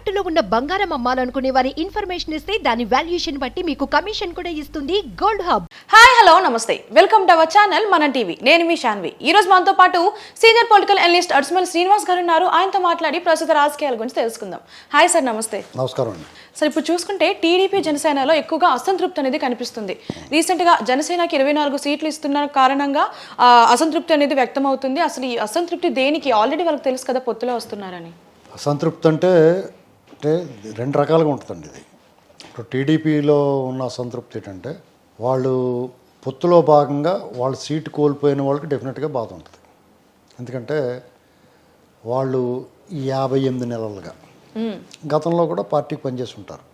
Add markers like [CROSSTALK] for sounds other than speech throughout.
తాకట్టులో ఉన్న బంగారం అమ్మాలనుకునే వారి ఇన్ఫర్మేషన్ ఇస్తే దాని వాల్యుయేషన్ బట్టి మీకు కమిషన్ కూడా ఇస్తుంది గోల్డ్ హబ్. హాయ్ హలో నమస్తే. Welcome to our channel Mana TV. నేను మీ శాన్వి ఈ రోజు మనతో పాటు సీనియర్ పొలిటికల్ అనలిస్ట్ అడ్స్మల్ శ్రీనివాస్ గారు ఉన్నారు ఆయనతో మాట్లాడి ప్రస్తుత రాజకీయాల గురించి తెలుసుకుందాం. హాయ్ సార్ నమస్తే. నమస్కారం అండి. సార్ ఇప్పుడు చూసుకుంటే టీడీపీ జనసేనలో ఎక్కువగా అసంతృప్తి అనేది కనిపిస్తుంది. రీసెంట్గా జనసేనకి ఇరవై నాలుగు సీట్లు ఇస్తున్న కారణంగా అసంతృప్తి అనేది వ్యక్తం అవుతుంది అసలు ఈ అసంతృప్తి దేనికి? ఆల్రెడీ వాళ్ళకి తెలుసు కదా పొత్తులో వస్తున్నారని. అసంతృప్తి అంటే అంటే రెండు రకాలుగా ఉంటుందండి ఇది. ఇప్పుడు టీడీపీలో ఉన్న అసంతృప్తి ఏంటంటే వాళ్ళు పొత్తులో భాగంగా వాళ్ళ సీటు కోల్పోయిన వాళ్ళకి డెఫినెట్గా బాధ ఉంటుంది. ఎందుకంటే వాళ్ళు యాభై ఎనిమిది నెలలుగా గతంలో కూడా పార్టీకి పనిచేసి ఉంటారు.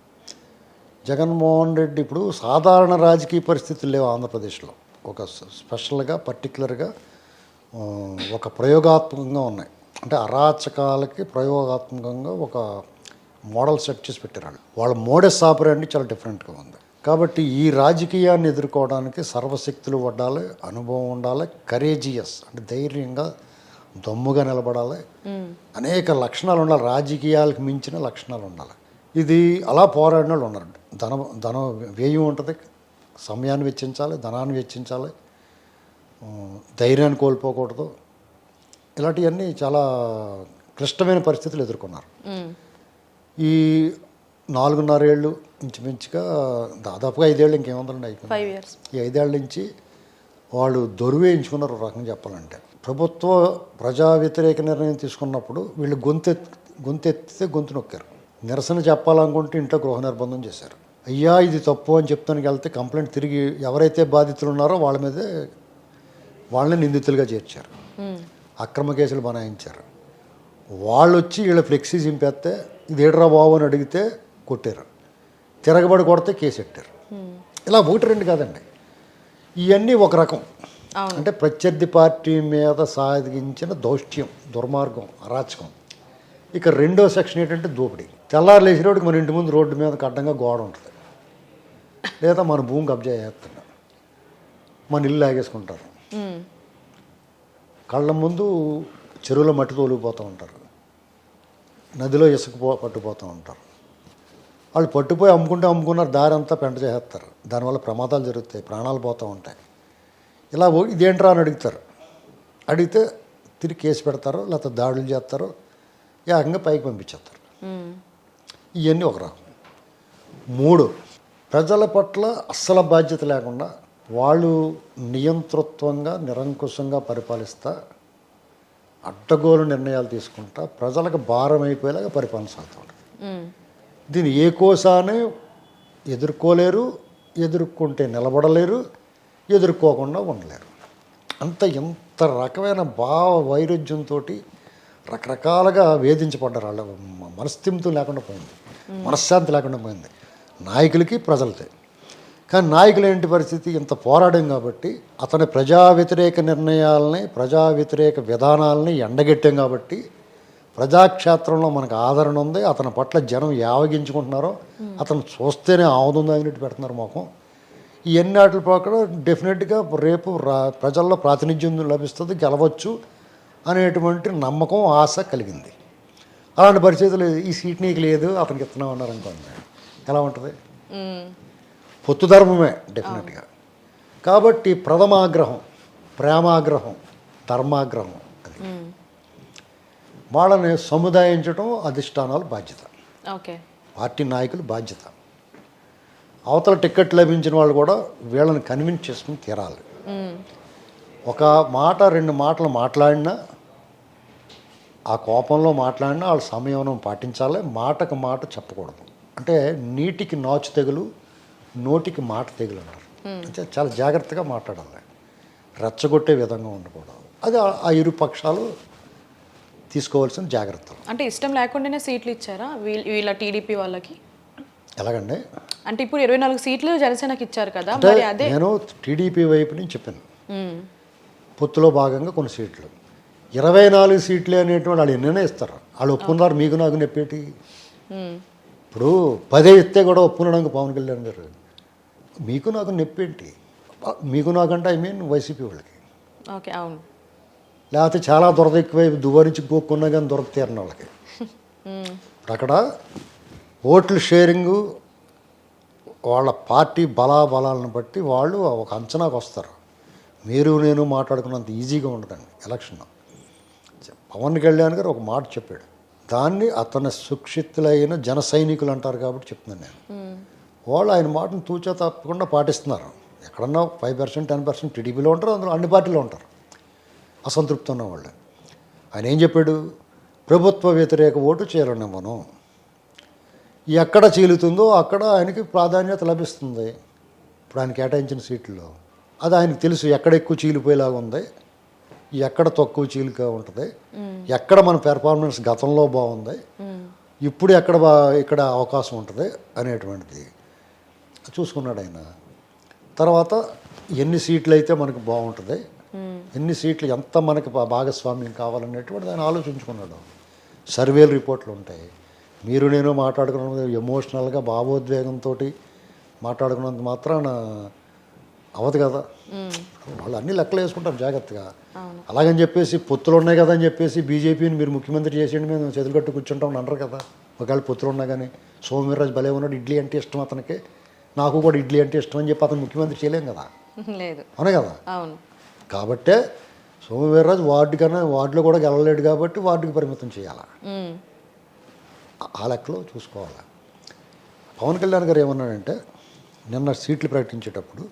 జగన్మోహన్ రెడ్డి ఇప్పుడు సాధారణ రాజకీయ పరిస్థితులు లేవు ఆంధ్రప్రదేశ్లో. ఒక స్పెషల్గా పర్టికులర్గా ఒక ప్రయోగాత్మకంగా ఉన్నాయి. అంటే అరాచకాలకి ప్రయోగాత్మకంగా ఒక మోడల్ సెట్ చేసి పెట్టారు వాళ్ళ మోడస్ ఆపరేండి చాలా డిఫరెంట్గా ఉంది. కాబట్టి ఈ రాజకీయాన్ని ఎదుర్కోవడానికి సర్వశక్తులు పడ్డాలి అనుభవం ఉండాలి కరేజియస్ అంటే ధైర్యంగా దమ్ముగా నిలబడాలి. అనేక లక్షణాలు ఉండాలి రాజకీయాలకు మించిన లక్షణాలు ఉండాలి. ఇది అలా పోరాడిన వాళ్ళు ఉన్నారు. ధన ధనం వ్యయం ఉంటుంది సమయాన్ని వెచ్చించాలి ధనాన్ని వెచ్చించాలి ధైర్యాన్ని కోల్పోకూడదు. ఇలాంటివన్నీ చాలా క్లిష్టమైన పరిస్థితులు ఎదుర్కొన్నారు. ఈ నాలుగున్నరేళ్ళు ఇంచుమించుగా దాదాపుగా ఐదేళ్ళు ఇంకేముందండి అయిపోయింది ఫైవ్ ఇయర్స్ ఈ ఐదేళ్ళ నుంచి వాళ్ళు దొరువేయించుకున్నారు ఒక రకంగా చెప్పాలంటే. ప్రభుత్వ ప్రజా వ్యతిరేక నిర్ణయం తీసుకున్నప్పుడు వీళ్ళు గొంతె గొంతెత్తితే గొంతు నొక్కారు. నిరసన చెప్పాలనుకుంటే ఇంట్లో గృహ నిర్బంధం చేశారు. అయ్యా ఇది తప్పు అని చెప్తానికి వెళ్తే కంప్లైంట్ తిరిగి ఎవరైతే బాధితులు ఉన్నారో వాళ్ళ మీదే వాళ్ళని నిందితులుగా చేర్చారు. అక్రమ కేసులు బనాయించారు. వాళ్ళు వచ్చి వీళ్ళ ఫ్లెక్సీ చింపేస్తే ఇది ఏడ్రా బాబు అని అడిగితే కొట్టారు. తిరగబడి కొడితే కేసు పెట్టారు ఇలా ఒకటి రెండు కాదండి. ఇవన్నీ ఒక రకం. అంటే ప్రత్యర్థి పార్టీ మీద సాగించిన దౌష్ట్యం దుర్మార్గం అరాచకం. ఇక రెండో సెక్షన్ ఏంటంటే దోపిడీ. తెల్లారు లేచినోడికి మన ఇంటి ముందు రోడ్డు మీద అడ్డంగా గోడ ఉంటుంది. లేదా మన భూమి కబ్జా చేస్తున్నా. మన ఇల్లు లాగేసుకుంటారు. కళ్ళ ముందు చెరువులో మట్టి తోలిపోతూ ఉంటారు. నదిలో ఇసుక పో పట్టుపోతూ ఉంటారు. వాళ్ళు పట్టుపోయి అమ్ముకుంటే అమ్ముకున్నారు దారి అంతా పెంట చేసేస్తారు. దానివల్ల ప్రమాదాలు జరుగుతాయి ప్రాణాలు పోతూ ఉంటాయి. ఇలా ఇదేంట్రా అని అడుగుతారు. అడిగితే తిరిగి కేసు పెడతారు లేకపోతే దాడులు చేస్తారు ఏకంగా పైకి పంపించేస్తారు. ఇవన్నీ ఒక రకం. మూడు ప్రజల పట్ల అస్సలు బాధ్యత లేకుండా వాళ్ళు నియంతృత్వంగా నిరంకుశంగా పరిపాలిస్తా అడ్డగోలు నిర్ణయాలు తీసుకుంటా ప్రజలకు భారం అయిపోయేలాగా పరిపాలన సాగుతూ ఉంటుంది. దీన్ని ఏ కోసానే ఎదుర్కోలేరు ఎదుర్కొంటే నిలబడలేరు ఎదుర్కోకుండా ఉండలేరు. అంత ఎంత రకమైన భావ వైరుధ్యంతో రకరకాలుగా వేధించబడ్డారు వాళ్ళ మనస్థిమితం లేకుండా పోయింది. మనశ్శాంతి లేకుండా పోయింది. నాయకులకి ప్రజలకి. కానీ నాయకులు ఏంటి పరిస్థితి ఇంత పోరాడం కాబట్టి అతని ప్రజా వ్యతిరేక నిర్ణయాలని ప్రజా వ్యతిరేక విధానాలని ఎండగట్టాం కాబట్టి ప్రజాక్షేత్రంలో మనకు ఆదరణ ఉంది. అతని పట్ల జనం యావగించుకుంటున్నారో అతను చూస్తేనే ఆవుతుంది అన్నట్టు పెడుతున్నారు మొఖం. ఇవన్నీ వాటి ప్రకారం డెఫినెట్గా రేపు రా ప్రజల్లో ప్రాతినిధ్యం లభిస్తుంది గెలవచ్చు అనేటువంటి నమ్మకం ఆశ కలిగింది. అలాంటి పరిస్థితులు ఈ సీట్ నీకు లేదు అతనికి ఇస్తున్నాం అన్నారు అనుకోండి. ఎలా ఉంటుంది? పొత్తు ధర్మమే డెఫినెట్గా కాబట్టి ప్రథమాగ్రహం ప్రేమాగ్రహం ధర్మాగ్రహం అది. వాళ్ళని సముదాయించడం అధిష్టానాలు బాధ్యత. ఓకే. పార్టీ నాయకులు బాధ్యత. అవతల టికెట్ లభించిన వాళ్ళు కూడా వీళ్ళని కన్విన్స్ చేసుకుని తీరాలి. ఒక మాట రెండు మాటలు మాట్లాడినా ఆ కోపంలో మాట్లాడినా వాళ్ళ సంయమనం పాటించాలి. మాటకు మాట చెప్పకూడదు. అంటే నీటికి నాచు తెగులు నోటికి మాట తెగులు అన్నారు అంటే చాలా జాగ్రత్తగా మాట్లాడాలి. రెచ్చగొట్టే విధంగా ఉండకూడదు. అది ఆ- ఇరు పక్షాలు తీసుకోవాల్సిన జాగ్రత్తలు. అంటే ఇష్టం లేకుండానే సీట్లు ఇచ్చారా? వీళ్ళ టీడీపీ వాళ్ళకి? ఎలాగండి? అంటే ఇప్పుడు ఇరవై నాలుగు సీట్లు జనసేనకి ఇచ్చారు కదా మరి అదే నేను టీడీపీ వైపు నుంచి చెప్పాను. పొత్తులో భాగంగా కొన్ని సీట్లు. ఇరవై నాలుగు సీట్లు అనేటువంటి వాళ్ళు ఎన్నైనా ఇస్తారు. వాళ్ళు ఒప్పుకున్నారు మీకు నాకు నెప్పేటి? ఇప్పుడు పదే ఇస్తే కూడా ఒప్పుకున్నాడానికి పవన్ కళ్యాణ్ గారు. మీకు నాకు నొప్పేంటి మీకు నాకంటే ఐ మీన్ వైసీపీ వాళ్ళకి. ఓకే అవును. లేకపోతే చాలా దొరద ఎక్కువై దువారించి గోక్కున్నా కానీ దొరకతీరని వాళ్ళకి. [LAUGHS] అక్కడ ఓట్లు షేరింగు వాళ్ళ పార్టీ బలాబలాలను బట్టి వాళ్ళు ఒక అంచనాకు వస్తారు. మీరు నేను మాట్లాడుకున్నంత ఈజీగా ఉండదండి ఎలక్షన్. పవన్ కళ్యాణ్ గారు ఒక మాట చెప్పాడు. దాన్ని అతని సుక్షితులైన జన సైనికులు అంటారు కాబట్టి చెప్తున్నాను నేను. వాళ్ళు ఆయన మాటను తూచా తప్పకుండా పాటిస్తున్నారు. ఎక్కడన్నా ఫైవ్ పర్సెంట్ టెన్ పర్సెంట్ టీడీపీలో ఉంటారు అందులో అన్ని పార్టీలో ఉంటారు. అసంతృప్తి ఉన్న వాళ్ళు ఆయన ఏం చెప్పాడు? ప్రభుత్వ వ్యతిరేక ఓటు చేయాలని మనం. ఎక్కడ చీలుతుందో అక్కడ ఆయనకి ప్రాధాన్యత లభిస్తుంది. ఇప్పుడు ఆయన కేటాయించిన సీట్లలో అది ఆయనకు తెలుసు ఎక్కడ ఎక్కువ చీలిపోయేలాగా ఉంది ఎక్కడ తక్కువ చీలిక ఉంటుంది ఎక్కడ మన పెర్ఫార్మెన్స్ గతంలో బాగుంది ఇప్పుడు ఎక్కడ బా ఇక్కడ అవకాశం ఉంటుంది అనేటువంటిది. చూసుకున్నాడు ఆయన. తర్వాత ఎన్ని సీట్లు అయితే మనకు బాగుంటుంది ఎన్ని సీట్లు ఎంత మనకి భాగస్వామ్యం కావాలనేటువంటిది ఆయన ఆలోచించుకున్నాడు. సర్వేలు రిపోర్ట్లు ఉంటాయి. మీరు నేను మాట్లాడుకున్న ఎమోషనల్గా భావోద్వేగంతో మాట్లాడుకున్నంత మాత్రాన అవదు కదా. వాళ్ళు అన్ని లెక్కలు వేసుకుంటారు జాగ్రత్తగా. అలాగని చెప్పేసి పొత్తులు ఉన్నాయి కదా అని చెప్పేసి బీజేపీని మీరు ముఖ్యమంత్రి చేసేయండి మేము చేతులు కట్టు కూర్చుంటాం అని అనరు కదా. ఒకవేళ పొత్తులు ఉన్నా కానీ సోమవీర్రాజు భలే ఉన్నాడు ఇడ్లీ అంటే ఇష్టం అతనికి. నాకు కూడా ఇడ్లీ అంటే ఇష్టం అని చెప్పి అతను ముఖ్యమంత్రి చేయలేం కదా. లేదు. అవునే కదా? అవును. కాబట్టే సోమవీర్రాజు వార్డు కన్నా వార్డులో కూడా గెలవలేడు కాబట్టి వార్డుకి పరిమితం చేయాలి. ఆ లెక్కలో చూసుకోవాలి? పవన్ కళ్యాణ్ గారు ఏమన్నాడంటే నిన్న సీట్లు ప్రకటించేటప్పుడు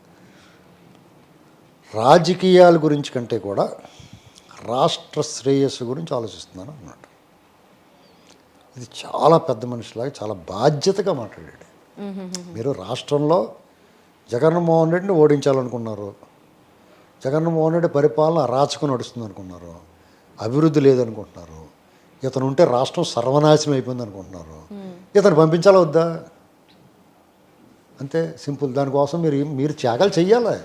రాజకీయాల గురించి కంటే కూడా రాష్ట్ర శ్రేయస్సు గురించి ఆలోచిస్తున్నాను అన్నాడు. ఇది చాలా పెద్ద మనిషిలాగా చాలా బాధ్యతగా మాట్లాడాడు. మీరు రాష్ట్రంలో జగన్మోహన్ రెడ్డిని ఓడించాలనుకున్నారు. జగన్మోహన్ రెడ్డి పరిపాలన అరాచకం నడుస్తుంది అనుకున్నారు అభివృద్ధి లేదనుకుంటున్నారు. ఇతను ఉంటే రాష్ట్రం సర్వనాశనం అయిపోయింది అనుకుంటున్నారు ఇతను పంపించాలా వద్దా? అంతే సింపుల్. దానికోసం మీరు మీరు త్యాగాలు చెయ్యాలి?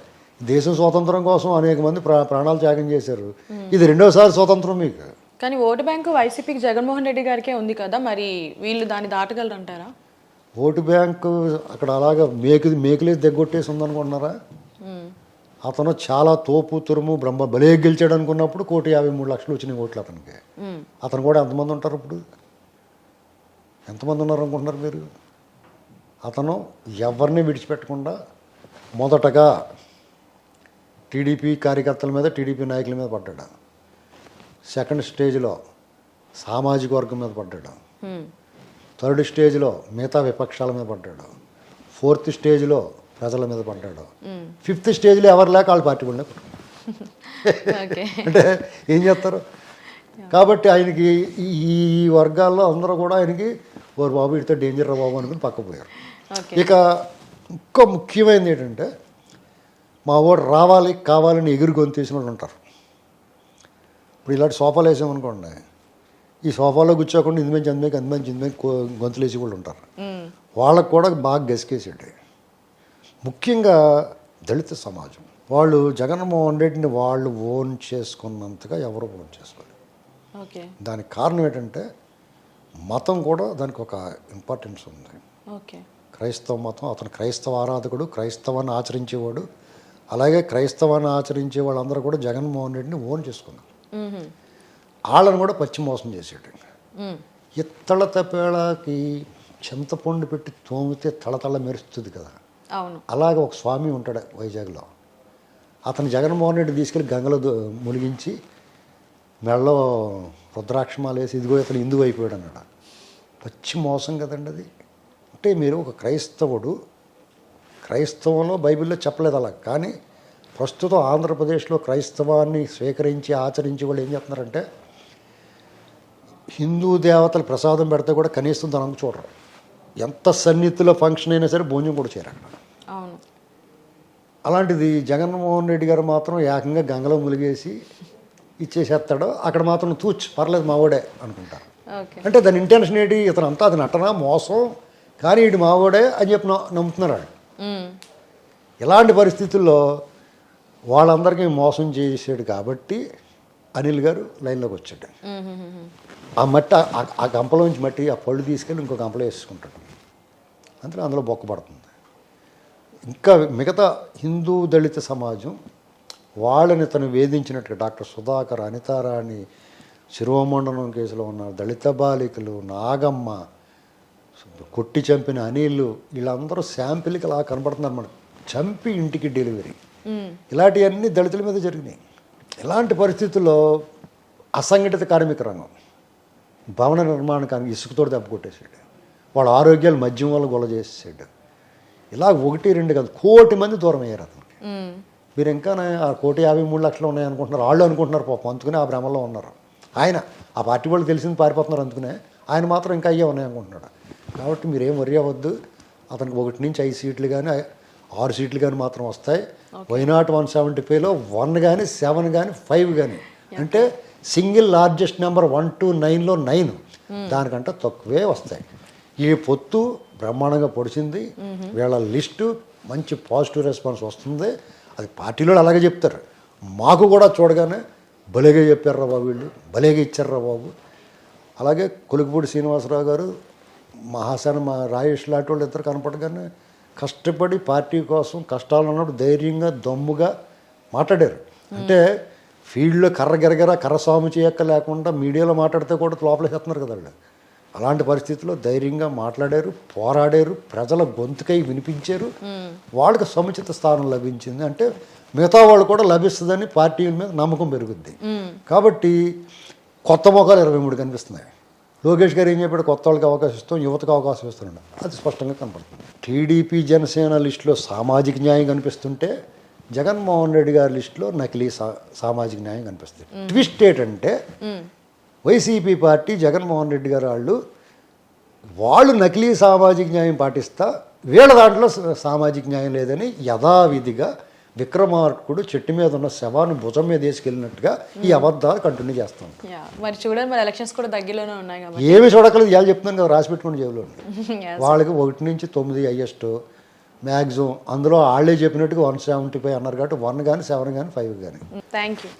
దేశం స్వాతంత్రం కోసం అనేక మంది ప్రా ప్రాణాలు త్యాగం చేశారు. ఇది రెండోసారి స్వాతంత్రం మీకు. కానీ ఓటు బ్యాంకు వైసీపీకి జగన్మోహన్ రెడ్డి గారికే ఉంది కదా మరి వీళ్ళు దాన్ని దాటగలరు అంటారా ఓటు బ్యాంకు అక్కడ అలాగా మేకు మేకులేసి దగ్గొట్టేసి ఉందనుకుంటున్నారా? అతను చాలా తోపు తురుము బ్రహ్మ బలే గెలిచాడు అనుకున్నప్పుడు కోటి యాభై మూడు లక్షలు వచ్చినాయి ఓట్లు అతనికి. అతను కూడా ఎంతమంది ఉంటారు ఇప్పుడు? ఎంతమంది ఉన్నారు అనుకుంటున్నారు మీరు? అతను ఎవరిని విడిచిపెట్టకుండా మొదటగా టీడీపీ కార్యకర్తల మీద టీడీపీ నాయకుల మీద పడ్డాడు. సెకండ్ స్టేజ్లో సామాజిక వర్గం మీద పడ్డాడు. థర్డ్ స్టేజ్లో మిగతా విపక్షాల మీద పడ్డాడు. ఫోర్త్ స్టేజ్లో ప్రజల మీద పడ్డాడు. ఫిఫ్త్ స్టేజ్లో ఎవరు లేక వాళ్ళ పార్టీ వాళ్ళే ఓకే. [LAUGHS] అంటే ఏం చేస్తారు? కాబట్టి ఆయనకి ఈ వర్గాల్లో అందరూ కూడా ఆయనకి ఓరు బాబు ఇడితే డేంజర్ రా బాబు అనుకుని పక్క పోయారు. ఓకే. ఇక ఇంకో ముఖ్యమైనది ఏంటంటే మా వాడు రావాలి కావాలని ఎగురు గొంతేసిన వాళ్ళు ఉంటారు. ఇప్పుడు ఇలాంటి సోఫాలు వేసామనుకోండి ఈ సోఫాలో కూర్చోకుండా ఇందు మంచి అందుమంచి అందుమంచి ఇందుమంచి గొంతులు వేసి వాళ్ళు ఉంటారు. వాళ్ళకు కూడా బాగా గసికేసాడు ముఖ్యంగా దళిత సమాజం. వాళ్ళు జగన్మోహన్ రెడ్డిని వాళ్ళు ఓన్ చేసుకున్నంతగా ఎవరు ఓన్ చేసుకోలేదు ఓకే. దానికి కారణం ఏంటంటే మతం కూడా దానికి ఒక ఇంపార్టెన్స్ ఉంది. ఓకే. క్రైస్తవ మతం అతను క్రైస్తవ ఆరాధకుడు క్రైస్తవాన్ని ఆచరించేవాడు అలాగే క్రైస్తవాన్ని ఆచరించే వాళ్ళందరూ కూడా జగన్మోహన్ రెడ్డిని ఓన్ చేసుకున్నారు. వాళ్ళని కూడా పచ్చి మోసం చేసాడు ఉమ్. ఇత్తళ్ళ తపేళకి చింతపండు పెట్టి తోమితే తళతళ మెరుస్తుంది కదా. అవును. అలాగే ఒక స్వామి ఉంటాడు వైజాగ్లో. అతను జగన్మోహన్ రెడ్డి తీసుకెళ్ళి గంగలో మునిగించి మెడలో రుద్రాక్షమాలు వేసి ఇదిగో ఇతను హిందువు అయిపోయాడు అన్నాడు పచ్చి మోసం కదండి అది. అంటే మీరు ఒక క్రైస్తవుడు క్రైస్తవంలో బైబిల్లో చెప్పలేదు అలా. కానీ ప్రస్తుతం ఆంధ్రప్రదేశ్లో క్రైస్తవాన్ని స్వీకరించి ఆచరించి వాళ్ళు ఏం చేస్తున్నారంటే హిందూ దేవతలు ప్రసాదం పెడితే కూడా కనీసం దాని చూడరు. ఎంత సన్నిహితుల ఫంక్షన్ అయినా సరే భోజనం కూడా చేయరు అవును. అలాంటిది జగన్మోహన్ రెడ్డి గారు మాత్రం ఏకంగా గంగలో ములిగేసి ఇచ్చేసేస్తాడు. అక్కడ మాత్రం తూచ్ పర్లేదు మావాడే అనుకుంటారు. అంటే దాని ఇంటెన్షన్ ఏంటి? ఇతను అంతా అది నటన మోసం? కానీ ఇటు మావాడే అని చెప్పి నమ్ముతున్నారు. ఇలాంటి పరిస్థితుల్లో వాళ్ళందరికీ మోసం చేసాడు కాబట్టి అనిల్ గారు లైన్లోకి వచ్చాడు. ఆ మట్టి ఆ- గంపలోంచి మట్టి ఆ పళ్ళు తీసుకెళ్ళి ఇంకో గంపలో వేసుకుంటాడు. అందులో అందులో బొక్క పడుతుంది ఇంకా మిగతా హిందూ దళిత సమాజం వాళ్ళని తను వేధించినట్టుగా డాక్టర్ సుధాకర్ అనితారాణి శిరోమండలం కేసులో ఉన్న దళిత బాలికలు నాగమ్మ కొట్టి చంపిన అనిల్ వీళ్ళందరూ శాంపిల్కి అలా కనబడుతున్నారు మనకు చంపి ఇంటికి డెలివరీ. ఇలాంటివన్నీ దళితుల మీద జరిగినాయి. ఇలాంటి పరిస్థితుల్లో అసంఘటిత కార్మిక రంగం భవన నిర్మాణానికి ఇసుకతోటి దెబ్బ కొట్టేసాడు వాళ్ళ ఆరోగ్యాలు మద్యం వల్ల గొల చేసేసాడు. ఇలా ఒకటి రెండు కాదు కోటి మంది దూరం అయ్యారు అతనికి. మీరు ఇంకా ఆ కోటి యాభై మూడు లక్షలు ఉన్నాయి అనుకుంటున్నారు వాళ్ళు అనుకుంటున్నారు పాపం అందుకునే ఆ భ్రమలో ఉన్నారు. ఆయన ఆ పార్టీ వాళ్ళు తెలిసింది పారిపోతున్నారు అందుకునే ఆయన మాత్రం ఇంకా అయ్యే ఉన్నాయి అనుకుంటున్నాడు కాబట్టి మీరు ఏం వరి అవ్వద్దు. అతనికి ఒకటి నుంచి ఐదు సీట్లు కానీ ఆరు సీట్లు కానీ మాత్రం వస్తాయి. వై నాట్ వన్ సెవెంటీ ఫైవ్లో వన్ కానీ సెవెన్ కానీ ఫైవ్ కానీ అంటే single largest number one two నైన్లో నైన్. దానికంటే తక్కువే వస్తాయి. ఈ పొత్తు బ్రహ్మాండంగా పొడిచింది. వీళ్ళ లిస్టు మంచి పాజిటివ్ రెస్పాన్స్ వస్తుంది. అది పార్టీలో అలాగే చెప్తారు. మాకు కూడా చూడగానే భలేగా చెప్పారా బాబు వీళ్ళు. భలేగా ఇచ్చారా బాబు. అలాగే కొలుకుపూడి శ్రీనివాసరావు గారు మహాసేన మా రాయేష్ లాంటి వాళ్ళు ఇద్దరు కనపడగానే కష్టపడి పార్టీ కోసం కష్టాలు ఉన్నప్పుడు ధైర్యంగా దమ్ముగా మాట్లాడారు. అంటే ఫీల్డ్లో కర్ర గిరగిర కర్ర సాము చేయక్క లేకుండా మీడియాలో మాట్లాడితే కూడా లోపలికి వస్తున్నారు కదా వాళ్ళు. అలాంటి పరిస్థితుల్లో ధైర్యంగా మాట్లాడారు పోరాడారు ప్రజల గొంతుకై వినిపించారు. వాళ్ళకి సముచిత స్థానం లభించింది. అంటే మిగతా వాళ్ళు కూడా లభిస్తుందని పార్టీల మీద నమ్మకం పెరుగుద్ది. కాబట్టి కొత్త మొఖాలు ఇరవై మూడు కనిపిస్తున్నాయి. లోకేష్ గారు ఏం చెప్పాడు? కొత్త వాళ్ళకి అవకాశం ఇస్తాం యువతకు అవకాశం ఇస్తున్నాడు అది స్పష్టంగా కనపడుతుంది. టీడీపీ జనసేన లిస్టులో సామాజిక న్యాయం కనిపిస్తుంటే జగన్మోహన్ రెడ్డి గారి లిస్టులో నకిలీ సామాజిక న్యాయం కనిపిస్తుంది. ట్విస్ట్ ఏంటంటే వైసీపీ పార్టీ జగన్మోహన్ రెడ్డి గారు వాళ్ళు వాళ్ళు నకిలీ సామాజిక న్యాయం పాటిస్తా వీళ్ళ దాంట్లో సామాజిక న్యాయం లేదని యథావిధిగా విక్రమార్కుడు చెట్టు మీద ఉన్న శవాన్ని భుజం మీద వేసుకెళ్ళినట్టుగా ఈ అబద్ధాలు కంటిన్యూ చేస్తాం మరి చూడండి మరి ఎలక్షన్స్ కూడా దగ్గరలోనే ఉన్నాయి ఏమి చూడకలేదు ఇవాళ చెప్తున్నాను కదా రాసి పెట్టుకుని జేబులో. [LAUGHS] వాళ్ళకి ఒకటి నుంచి తొమ్మిది హయ్యెస్ట్ మ్యాక్సిమం అందులో వాళ్ళే చెప్పినట్టుగా వన్ సెవెంటీ ఫైవ్ అన్నారు కాబట్టి వన్ కానీ సెవెన్ కానీ ఫైవ్ కానీ థ్యాంక్ యూ.